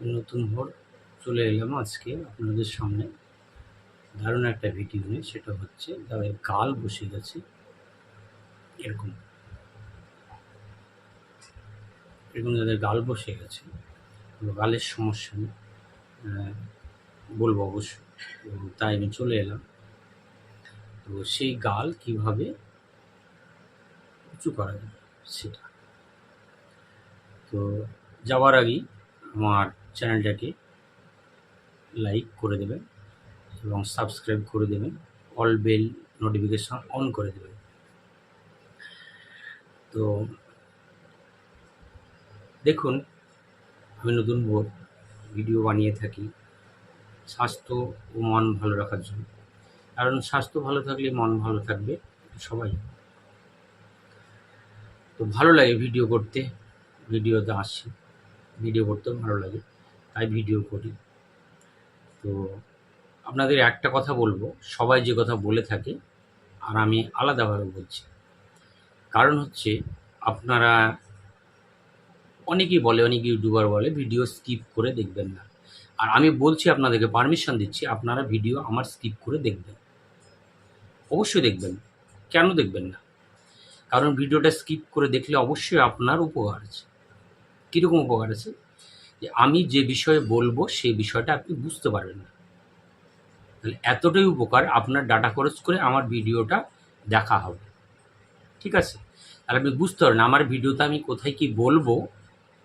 নতুন ভোর চলে এলাম আজকে আপনাদের সামনে। দারুণ একটা ভিডিও নিয়ে, সেটা হচ্ছে তাদের গাল বসে গেছে এরকম। এরকম যাদের গাল বসে গেছে গালের সমস্যা নেই। বলব অবশ্য। তো তাই আমি চলে এলাম। তো সেই গাল কীভাবে উঁচু করা যায় সেটা। তো যাওয়ার আগেই আমার চ্যানেলটাকে লাইক করে দেবেন এবং সাবস্ক্রাইব করে দেবেন। অল বেল নোটিফিকেশন অন করে দেবেন। তো দেখুন, আমি নতুন বোর্ড ভিডিও বানিয়ে থাকি। স্বাস্থ্য ও মন ভালো রাখার জন্য। কারণ স্বাস্থ্য ভালো থাকলে মন ভালো থাকবে সবাই। তো ভালো লাগে ভিডিও করতে। ভিডিওতে আসছি। ভিডিও করতেও ভালো লাগে। তাই ভিডিও করি। তো আপনাদের একটা কথা বলব, সবাই যে কথা বলে থাকে, আর আমি আলাদাভাবে বলছি। কারণ হচ্ছে, আপনারা অনেকেই বলে, অনেক ইউটিউবার বলে ভিডিও স্কিপ করে দেখবেন না। আর আমি বলছি আপনাদেরকে পারমিশন দিচ্ছি, আপনারা ভিডিও আমার স্কিপ করে দেখবেন। অবশ্যই দেখবেন, কেন দেখবেন না? কারণ ভিডিওটা স্কিপ করে দেখলে অবশ্যই আপনার উপকার আছে। কীরকম উপকার আছে? যে আমি যে বিষয়ে বলব সেই বিষয়টা আপনি বুঝতে পারবেন না। তাহলে এতটাই উপকার আপনার ডাটা খরচ করে আমার ভিডিওটা দেখা হবে। ঠিক আছে? তাহলে আপনি বুঝতে পারবেন, আমার ভিডিওতে আমি কোথায় কি বলব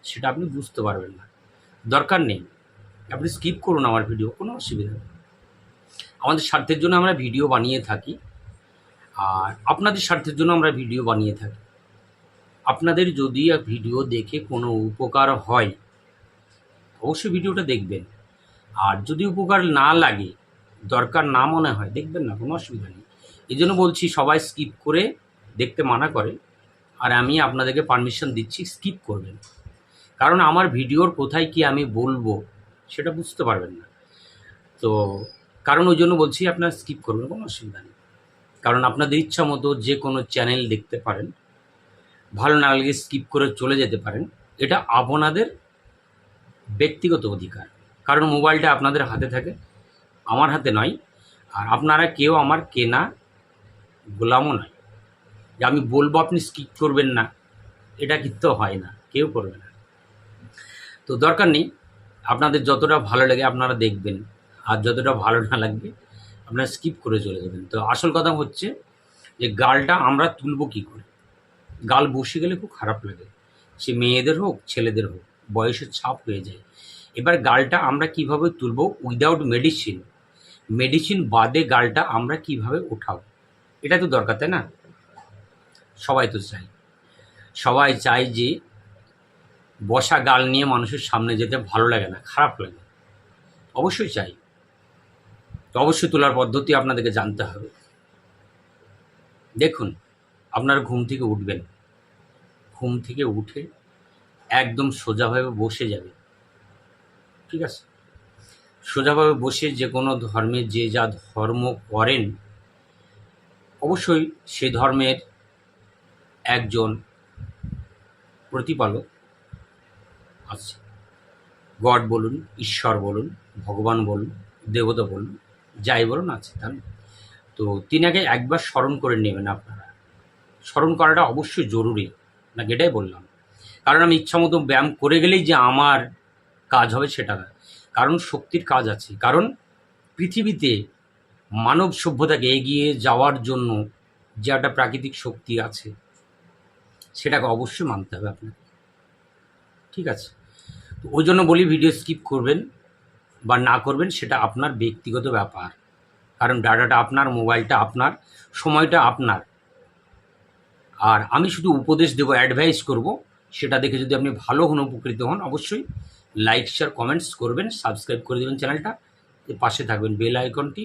সেটা আপনি বুঝতে পারবেন না। দরকার নেই। আপনি স্কিপ করুন আমার ভিডিও, কোনো অসুবিধা নেই। আমাদের স্বার্থের জন্য আমরা ভিডিও বানিয়ে থাকি। আর আপনাদের স্বার্থের জন্য আমরা ভিডিও বানিয়ে থাকি। আপনাদের যদি ভিডিও দেখে কোনো উপকার হয় অবশ্যই ভিডিওটা দেখবেন। আর যদি উপকার না লাগে, দরকার না মনে হয়, দেখবেন না, কোনো অসুবিধা নেই। এই জন্য বলছি, সবাই স্কিপ করে দেখতে মানা করে। আর আমি আপনাদেরকে পারমিশন দিচ্ছি স্কিপ করবেন। কারণ আমার ভিডিওর কোথায় কি আমি বলব, সেটা বুঝতে পারবেন না। তো কারণ ওই জন্য বলছি, আপনারা স্কিপ করবেন, কোনো অসুবিধা নেই। কারণ আপনাদের ইচ্ছা মতো যে কোনো চ্যানেল দেখতে পারেন। ভালো না লাগলে স্কিপ করে চলে যেতে পারেন। এটা আপনাদের ব্যক্তিগত অধিকার। কারণ মোবাইলটা আপনাদের হাতে থাকে, আমার হাতে নয়, আর আপনারা কেউ আমার কেনা গোলামও নয়। যে আমি বলব আপনি স্কিপ করবেন না, এটা কিন্তু হয় না, কেউ করবে না। তো দরকার নেই, আপনাদের যতটা ভালো লাগে আপনারা দেখবেন, আর যতটা ভালো না লাগবে, আপনারা স্কিপ করে চলে যাবেন। তো আসল কথা হচ্ছে যে গালটা আমরা তুলবো কী করে? গাল বসে গেলে খুব খারাপ লাগে। সে মেয়েদের হোক, ছেলেদের হোক বয়সের ছাপ হয়ে যায়। এবার গালটা আমরা কীভাবে তুলবো উইদাউট মেডিসিন মেডিসিন বাদে গালটা আমরা কীভাবে ওঠাবো এটা তো দরকার, তাই না? সবাই তো চাই সবাই চায় যে বসা গাল নিয়ে মানুষের সামনে যেতে ভালো লাগে না, খারাপ লাগে। অবশ্যই চাই। তো অবশ্যই তোলার পদ্ধতি আপনাদেরকে জানতে হবে। দেখুন, আপনারা ঘুম থেকে উঠবেন। ঘুম থেকে উঠে একদম সোজাভাবে বসে যাবে। ঠিক আছে? সোজাভাবে বসে যে কোনো ধর্মে যে যা ধর্ম করেন, অবশ্যই সে ধর্মের একজন প্রতিপালক আছে। গড বলুন, ঈশ্বর বলুন, ভগবান বলুন, দেবতা বলুন, যাই বলুন আছে তার তো তিনাকে একবার স্মরণ করে নেবেন আপনারা। স্মরণ করাটা অবশ্যই জরুরি। না এটাই বললাম। কারণ আমি ইচ্ছা মতো ব্যায়াম করে গেলেই যে আমার কাজ হবে সেটা না। কারণ শক্তির কাজ আছে। কারণ পৃথিবীতে মানব সভ্যতাকে এগিয়ে যাওয়ার জন্য যে একটা প্রাকৃতিক শক্তি আছে, সেটাকে অবশ্যই মানতে হবে আপনাকে। ঠিক আছে? তো ওই জন্য বলি ভিডিও স্কিপ করবেন বা না করবেন, সেটা আপনার ব্যক্তিগত ব্যাপার। কারণ ডাটাটা আপনার, মোবাইলটা আপনার, সময়টা আপনার। আর আমি শুধু উপদেশ দেবো অ্যাডভাইস করব সেটা দেখে যদি আপনি ভালো হন উপকৃত হন, অবশ্যই লাইক শেয়ার কমেন্টস করবেন সাবস্ক্রাইব করে দেবেন চ্যানেলটা পাশে থাকবেন বেল আইকনটি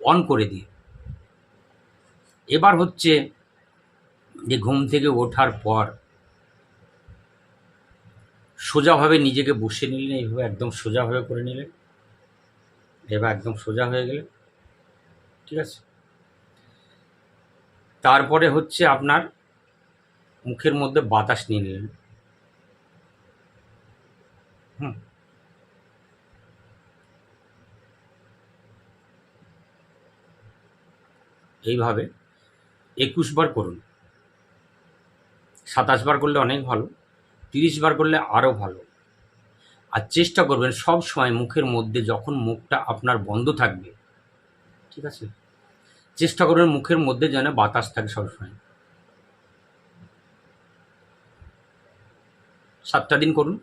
অন করে দিয়ে। এবার হচ্ছে যে ঘুম থেকে ওঠার পর সোজাভাবে নিজেকে বসে নিলেন, এইভাবে একদম সোজাভাবে করে নিলেন। এবার একদম সোজা হয়ে গেলেন। ঠিক আছে? তারপরে হচ্ছে আপনার মুখের মধ্যে বাতাস নিয়ে নিলেন। এইভাবে একুশ বার করুন। সাতাশ বার করলে অনেক ভালো, তিরিশ বার করলে আরও ভালো। আর চেষ্টা করবেন সব সময় মুখের মধ্যে যখন মুখটা আপনার বন্ধ থাকবে, ঠিক আছে? চেষ্টা করবেন মুখের মধ্যে যেন বাতাস থাকে সবসময় সাতটা দিন করুন,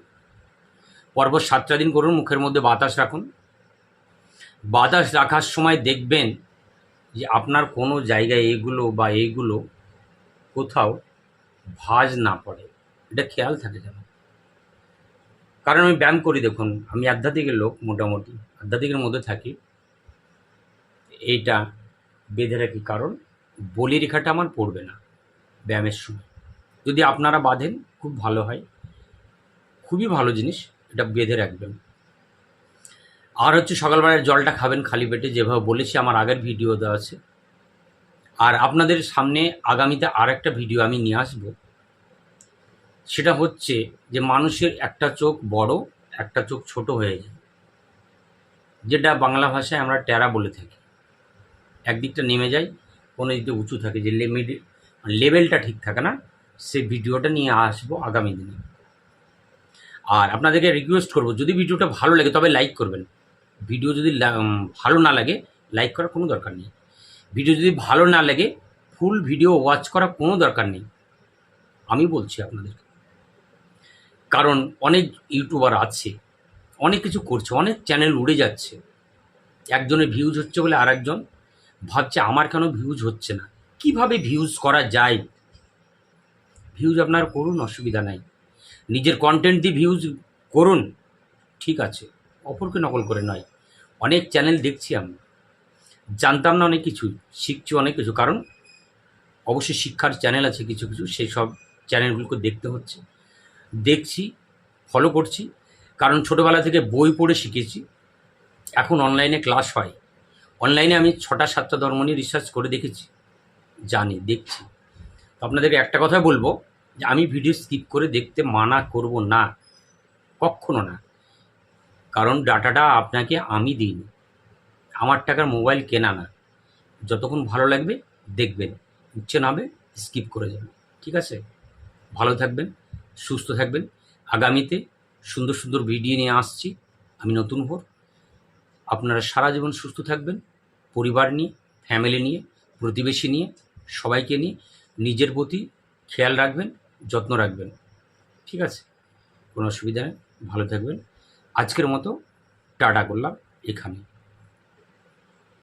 পরপর সাতটা দিন করুন, মুখের মধ্যে বাতাস রাখুন। বাতাস রাখার সময় দেখবেন যে আপনার কোনো জায়গায় এগুলো বা এইগুলো কোথাও ভাঁজ না পড়ে। এটা খেয়াল থাকে যেন। কারণ আমি ব্যায়াম করি, দেখুন, আমি আধ্যাত্মিকের লোক মোটামুটি, আধ্যাত্মিকের মধ্যে থাকি। এইটা বেঁধে রাখি, কারণ বলি রেখাটা আমার পড়বে না ব্যায়ামের সময়। যদি আপনারা বাঁধেন, খুব ভালো হয়। খুবই ভালো জিনিস, এটা বেঁধে রাখবেন। আর হচ্ছে সকালবেলায় জলটা খাবেন খালি পেটে, যেভাবে বলেছি আমার আগের ভিডিও দেওয়া আছে। আর আপনাদের সামনে আগামীতে আর একটা ভিডিও আমি নিয়ে আসব। সেটা হচ্ছে যে মানুষের একটা চোখ বড়, একটা চোখ ছোট হয়ে যায়। যেটা বাংলা ভাষায় আমরা টেরা বলে থাকি। একদিকটা নেমে যায়, কোনো দিকটা উঁচু থাকে। যে লিমিট লেভেলটা ঠিক থাকে না সেই ভিডিওটা নিয়ে আসব আগামী দিনে। আর আপনাদেরকে রিকোয়েস্ট করব, যদি ভিডিওটা ভালো লাগে তবে লাইক করবেন। ভিডিও যদি ভালো না লাগে লাইক করার কোনো দরকার নেই। ভিডিও যদি ভালো না লাগে ফুল ভিডিও ওয়াচ করার কোনো দরকার নেই। আমি বলছি আপনাদেরকে। কারণ অনেক ইউটিউবার আছে, অনেক কিছু করছে, অনেক চ্যানেল উড়ে যাচ্ছে। একজনের ভিউজ হচ্ছে বলে আর একজন ভাবছে আমার কেন ভিউজ হচ্ছে না? কীভাবে ভিউজ করা যায়? ভিউজ আপনার করুন, অসুবিধা নাই। নিজের কন্টেন্ট দিয়ে ভিউজ করুন, ঠিক আছে। অপরকে নকল করে নয়। অনেক চ্যানেল দেখছি আমি। জানতাম না অনেক কিছু, শিখছি অনেক কিছু। কারণ অবশ্যই শিক্ষার চ্যানেল আছে কিছু কিছু, সেই সব চ্যানেলগুলোকে দেখতে হচ্ছে। দেখছি ফলো করছি। কারণ ছোটোবেলা থেকে বই পড়ে শিখেছি। এখন অনলাইনে ক্লাস হয়। অনলাইনে আমি ছটা সাতটা ধর্ম নিয়ে রিসার্চ করে দেখেছি, জানি, দেখছি। তো আপনাদেরকে একটা কথা বলব যে, আমি ভিডিও স্কিপ করে দেখতে মানা করব না, কখনো না। কারণ ডাটাটা আপনাকে আমি দিইনি। আমার টাকার মোবাইল কেনা না। যতক্ষণ ভালো লাগবে, দেখবেন। ইচ্ছে না হবে স্কিপ করে যাবেন। ঠিক আছে? ভালো থাকবেন, সুস্থ থাকবেন। আগামীতে সুন্দর সুন্দর ভিডিও নিয়ে আসছি। আমি নতুন ভোর আপনারা সারা জীবন সুস্থ থাকবেন। পরিবার নিয়ে ফ্যামিলি নিয়ে, প্রতিবেশী নিয়ে, সবাইকে নিয়ে নিজের প্রতি খেয়াল রাখবেন, যত্ন রাখবেন। ঠিক আছে? কোনো অসুবিধা নেই। ভালো থাকবেন। আজকের মতো টাটা করলাম এখানে